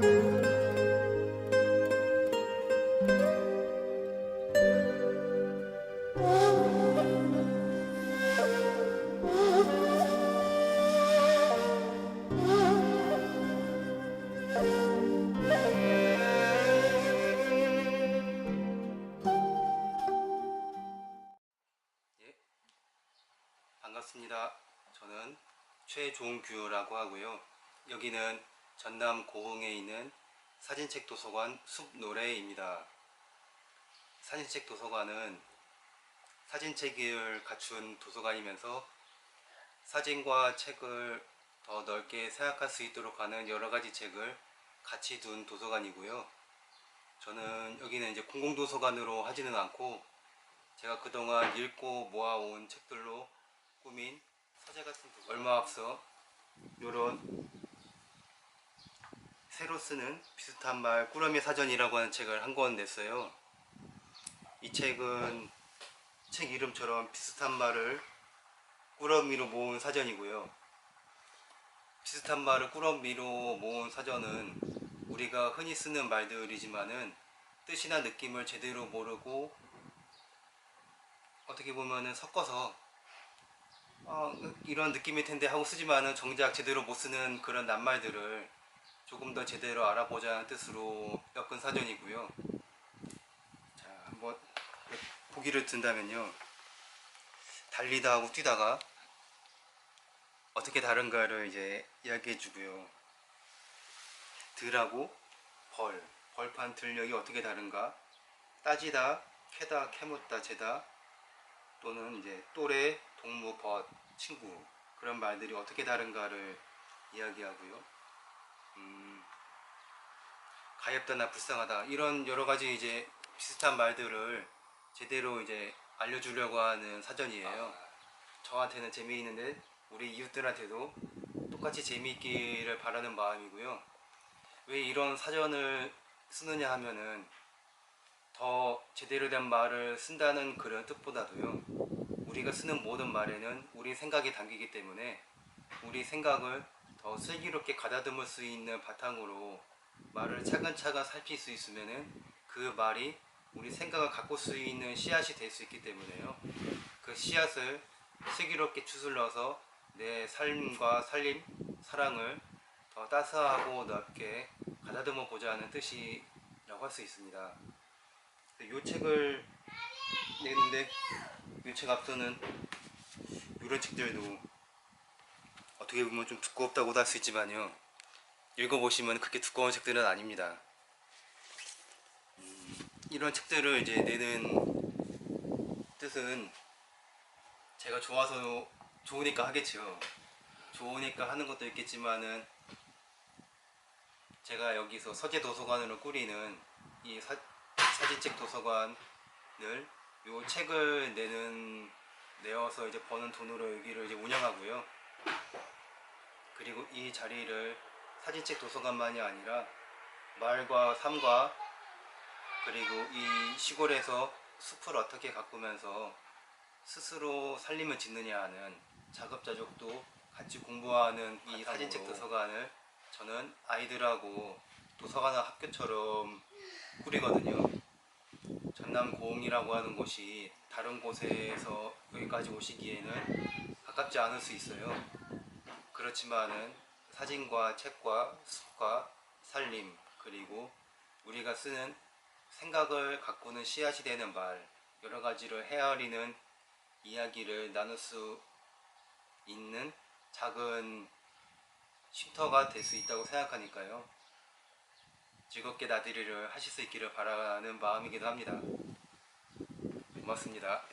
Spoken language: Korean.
예. 반갑습니다. 저는 최종규라고 하고요. 여기는 전남 고흥에 있는 사진책 도서관 숲노래입니다. 사진책 도서관은 사진책을 갖춘 도서관이면서 사진과 책을 더 넓게 생각할 수 있도록 하는 여러 가지 책을 같이 둔 도서관이고요. 저는 여기는 이제 공공도서관으로 하지는 않고 제가 그동안 읽고 모아온 책들로 꾸민 서재 같은 도서 얼마 앞서 요런 새로 쓰는 비슷한 말 꾸러미 사전이라고 하는 책을 한 권 냈어요. 이 책은 책 이름처럼 비슷한 말을 꾸러미로 모은 사전이고요. 비슷한 말을 꾸러미로 모은 사전은 우리가 흔히 쓰는 말들이지만은 뜻이나 느낌을 제대로 모르고 어떻게 보면은 섞어서 어, 이런 느낌일 텐데 하고 쓰지만은 정작 제대로 못 쓰는 그런 낱말들을 조금 더 제대로 알아보자는 뜻으로 엮은 사전이고요. 자, 한번 보기를 든다면요. 달리다 하고 뛰다가 어떻게 다른가를 이제 이야기해 주고요. 들하고 벌, 벌판 들력이 어떻게 다른가? 따지다, 캐다, 캐묻다, 재다, 또는 이제 또래, 동무, 벗, 친구 그런 말들이 어떻게 다른가를 이야기하고요. 음, 가엾다 나 불쌍하다 이런 여러 가지 이제 비슷한 말들을 제대로 이제 알려주려고 하는 사전이에요. 저한테는 재미있는데 우리 이웃들한테도 똑같이 재미있기를 바라는 마음이고요. 왜 이런 사전을 쓰느냐 하면은 더 제대로 된 말을 쓴다는 그런 뜻보다도요. 우리가 쓰는 모든 말에는 우리 생각이 담기기 때문에 우리 생각을 더 슬기롭게 가다듬을 수 있는 바탕으로 말을 차근차근 살필 수 있으면은 그 말이 우리 생각을 갖고 수 있는 씨앗이 될 수 있기 때문에요. 그 씨앗을 슬기롭게 추슬러서 내 삶과 살림, 사랑을 더 따스하고 넓게 가다듬어 보자 하는 뜻이라고 할 수 있습니다. 이 책을 냈는데 이 책 앞서는 이런 책들도 어떻게 보면 좀 두껍다고도 할 수 있지만요. 읽어보시면 그렇게 두꺼운 책들은 아닙니다. 음, 이런 책들을 이제 내는 뜻은 제가 좋아서 좋으니까 하겠죠. 좋으니까 하는 것도 있겠지만은 제가 여기서 서재 도서관으로 꾸리는 이 사, 사진책 도서관을 요 책을 내는 내어서 이제 버는 돈으로 여기를 이제 운영하고요. 그리고 이 자리를 사진책 도서관만이 아니라 말과 삶과 그리고 이 시골에서 숲을 어떻게 가꾸면서 스스로 살림을 짓느냐 하는 자급자족도 같이 공부하는 이 사진책 도서관을 저는 아이들하고 도서관 학교처럼 꾸리거든요. 전남 고흥이라고 하는 곳이 다른 곳에서 여기까지 오시기에는 가깝지 않을 수 있어요. 그렇지만은 사진과 책과 숲과 살림 그리고 우리가 쓰는 생각을 가꾸는 씨앗이 되는 말 여러 가지를 헤아리는 이야기를 나눌 수 있는 작은 쉼터가 될 수 있다고 생각하니까요. 즐겁게 나들이를 하실 수 있기를 바라는 마음이기도 합니다. 고맙습니다.